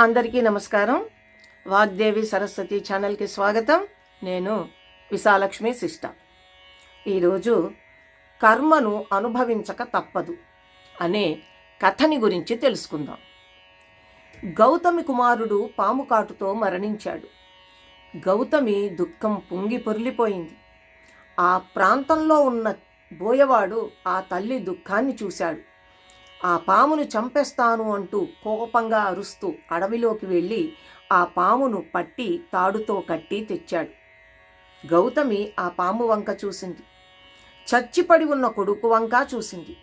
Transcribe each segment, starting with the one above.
అందరికీ నమస్కారం. వాగ్దేవి సరస్వతి ఛానల్కి స్వాగతం. నేను విశాలక్ష్మి శిష్ట ఈరోజు కర్మను అనుభవించక తప్పదు అనే కథని గురించి తెలుసుకుందాం. గౌతమి కుమారుడు పాము కాటుతో మరణించాడు. గౌతమి దుఃఖం పొంగి పొర్లిపోయింది. ఆ ప్రాంతంలో ఉన్న బోయవాడు ఆ తల్లి దుఃఖాన్ని చూశాడు. ఆ పామును చంపేస్తాను అంటూ కోపంగా అరుస్తూ అడవిలోకి వెళ్ళి ఆ పామును పట్టి తాడుతో కట్టి తెచ్చాడు. గౌతమి ఆ పాము వంక చూసింది. చచ్చిపడి ఉన్న కొడుకు వంక చూసింది.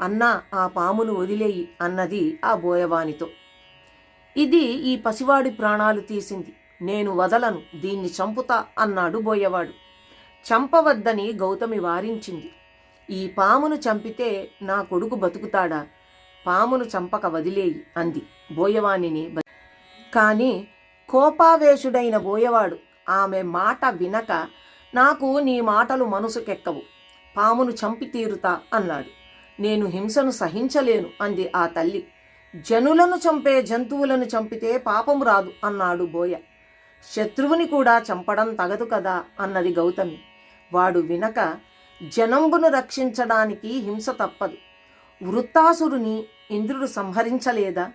అన్నా ఆ పామును వదిలేయి అన్నది ఆ బోయవానితో. ఇది ఈ పసివాడి ప్రాణాలు తీసింది. నేను వదలను దీన్ని చంపుతా అన్నాడు బోయవాడు. చంపవద్దని గౌతమి వారించింది. ఈ పామును చంపితే నా కొడుకు బతుకుతాడా? పామును చంపక వదిలేయి అంది. బోయవాణిని కాని కానీ కోపావేశుడైన బోయవాడు ఆమె మాట వినక నాకు నీ మాటలు మనసుకెక్కవు. పామును చంపి తీరుతా అన్నాడు. నేను హింసను సహించలేను అంది ఆ తల్లి. జనులను చంపే జంతువులను చంపితే పాపం రాదు అన్నాడు బోయ. శత్రువుని కూడా చంపడం తగదు కదా అన్నది గౌతమి. వాడు వినక జనంబును రక్షించడానికి హింస తప్పదు. వృత్తాసురుని ఇంద్రుడు సంహరించలేదా?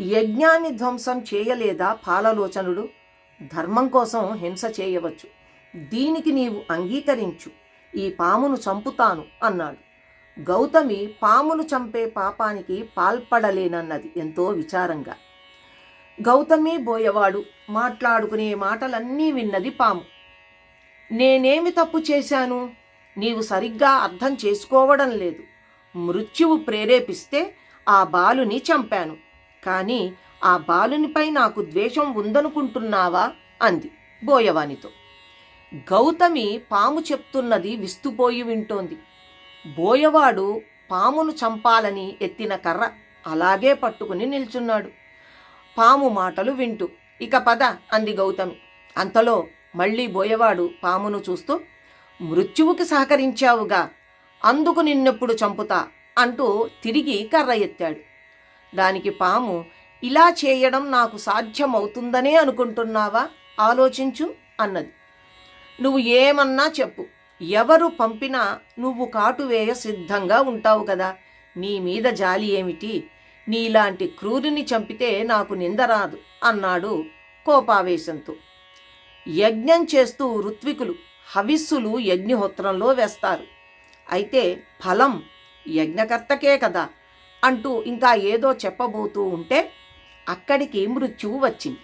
యజ్ఞాన్ని ధ్వంసం చేయలేదా పాలలోచనుడు? ధర్మం కోసం హింస చేయవచ్చు. దీనికి నీవు అంగీకరించు. ఈ పామును చంపుతాను అన్నాడు. గౌతమి పామును చంపే పాపానికి పాల్పడలేనన్నది ఎంతో విచారంగా. గౌతమి బోయవాడు మాట్లాడుకునే మాటలన్నీ విన్నది పాము. నేనేమి తప్పు చేశాను? నీవు సరిగ్గా అర్థం చేసుకోవడం లేదు. మృత్యువు ప్రేరేపిస్తే ఆ బాలుని చంపాను. కానీ ఆ బాలునిపై నాకు ద్వేషం ఉందనుకుంటున్నావా? అంది బోయవానితో. గౌతమి పాము చెప్తున్నది విస్తుపోయి వింటోంది. బోయవాడు పామును చంపాలని ఎత్తిన కర్ర అలాగే పట్టుకుని నిల్చున్నాడు. పాము మాటలు వింటూ. ఇక పద అంది గౌతమి. అంతలో మళ్ళీ బోయవాడు పామును చూస్తూ మృత్యువుకి సహకరించావుగా అందుకు నిన్నెప్పుడు చంపుతా అంటూ తిరిగి కర్ర ఎత్తాడు దానికి పాము ఇలా చేయడం నాకు సాధ్యమవుతుందనే అనుకుంటున్నావా? ఆలోచించు అన్నది. నువ్వు ఏమన్నా చెప్పు. ఎవరు పంపినా నువ్వు కాటువేయ సిద్ధంగా ఉంటావు కదా. నీ మీద జాలి ఏమిటి? నీలాంటి క్రూరిని చంపితే నాకు నిందరాదు అన్నాడు కోపావేశంతో. యజ్ఞం చేస్తూ ఋత్వికులు హవిస్సులు యజ్ఞహోత్రంలో వేస్తారు. అయితే ఫలం యజ్ఞకర్తకే కదా అంటూ ఇంకా ఏదో చెప్పబోతూ ఉంటే అక్కడికి మృత్యువు వచ్చింది.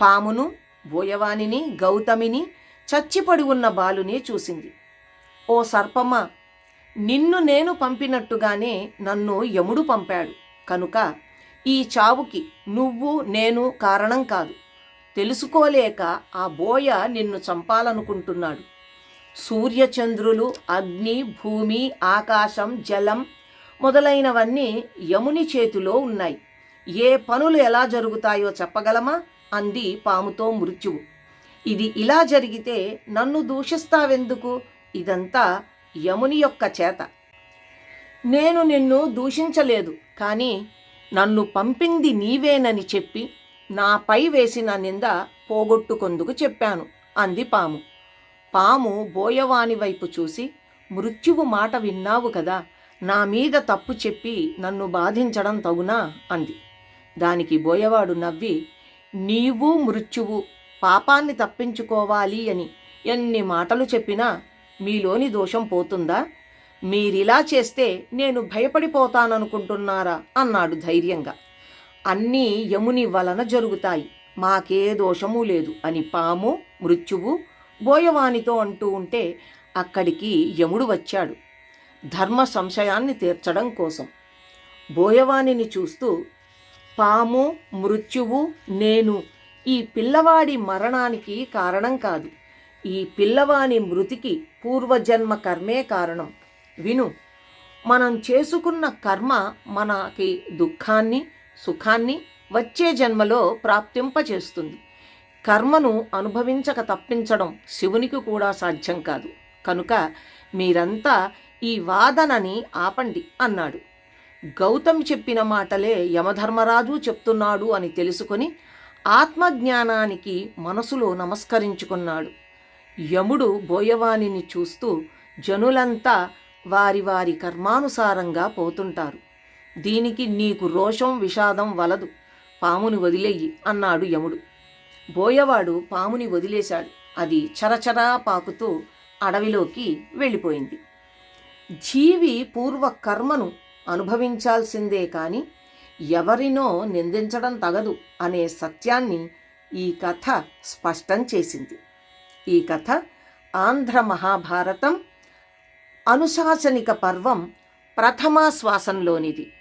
పామును బోయవానిని గౌతమిని చచ్చిపడి ఉన్న బాలుని చూసింది. ఓ సర్పమ్మ నిన్ను నేను పంపినట్టుగానే నన్ను యముడు పంపాడు. కనుక ఈ చావుకి నువ్వు నేను కారణం కాదు. తెలుసుకోలేక ఆ బోయ నిన్ను చంపాలనుకుంటున్నాడు. సూర్యచంద్రులు అగ్ని భూమి ఆకాశం జలం మొదలైనవన్నీ యముని చేతిలో ఉన్నాయి. ఏ పనులు ఎలా జరుగుతాయో చెప్పగలమా? అంది పాముతో మృత్యువు. ఇది ఇలా జరిగితే నన్ను దూషిస్తావెందుకు? ఇదంతా యముని యొక్క చేత. నేను నిన్ను దూషించలేదు కానీ నన్ను పంపింది నీవేనని చెప్పి నాపై వేసిన నింద పోగొట్టుకొందుకు చెప్పాను అంది పాము. పాము బోయవాని వైపు చూసి మృత్యువు మాట విన్నావు కదా నా మీద తప్పు చెప్పి నన్ను బాధించడం తగునా అంది. దానికి బోయవాడు నవ్వి నీవు మృత్యువు పాపాన్ని తప్పించుకోవాలి అని ఎన్ని మాటలు చెప్పినా మీలోని దోషం పోతుందా? మీరిలా చేస్తే నేను భయపడిపోతాననుకుంటున్నారా అన్నాడు ధైర్యంగా. అన్నీ యముని వలన జరుగుతాయి. మాకే దోషము లేదు అని పాము మృత్యువు బోయవానితో అంటూ ఉంటే అక్కడికి యముడు వచ్చాడు. ధర్మ సంశయాన్ని తీర్చడం కోసం. బోయవానిని చూస్తూ పాము మృత్యువు నేను ఈ పిల్లవాడి మరణానికి కారణం కాదు. ఈ పిల్లవాని మృతికి పూర్వజన్మ కర్మే కారణం. విను మనం చేసుకున్న కర్మ మనకి దుఃఖాన్ని సుఖాన్ని వచ్చే జన్మలో ప్రాప్తింపచేస్తుంది. కర్మను అనుభవించక తప్పించడం శివునికి కూడా సాధ్యం కాదు. కనుక మీరంతా ఈ వాదనని ఆపండి అన్నాడు. గౌతమ్ చెప్పిన మాటలే యమధర్మరాజు చెప్తున్నాడు అని తెలుసుకొని ఆత్మజ్ఞానానికి మనసులో నమస్కరించుకున్నాడు. యముడు బోయవాణిని చూస్తూ జనులంతా వారి వారి కర్మానుసారంగా పోతుంటారు. దీనికి నీకు రోషం విషాదం వలదు. పాముని వదిలేయి అన్నాడు యముడు. బోయవాడు పాముని వదిలేశాడు. అది చరచరా పాకుతూ అడవిలోకి వెళ్ళిపోయింది. జీవి పూర్వ కర్మను అనుభవించాల్సిందే కాని ఎవరినో నిందించడం తగదు అనే సత్యాన్ని ఈ కథ స్పష్టం చేసింది. ఈ కథ ఆంధ్ర మహాభారతం అనుశాసనిక పర్వం ప్రథమాశ్వాసంలోనిది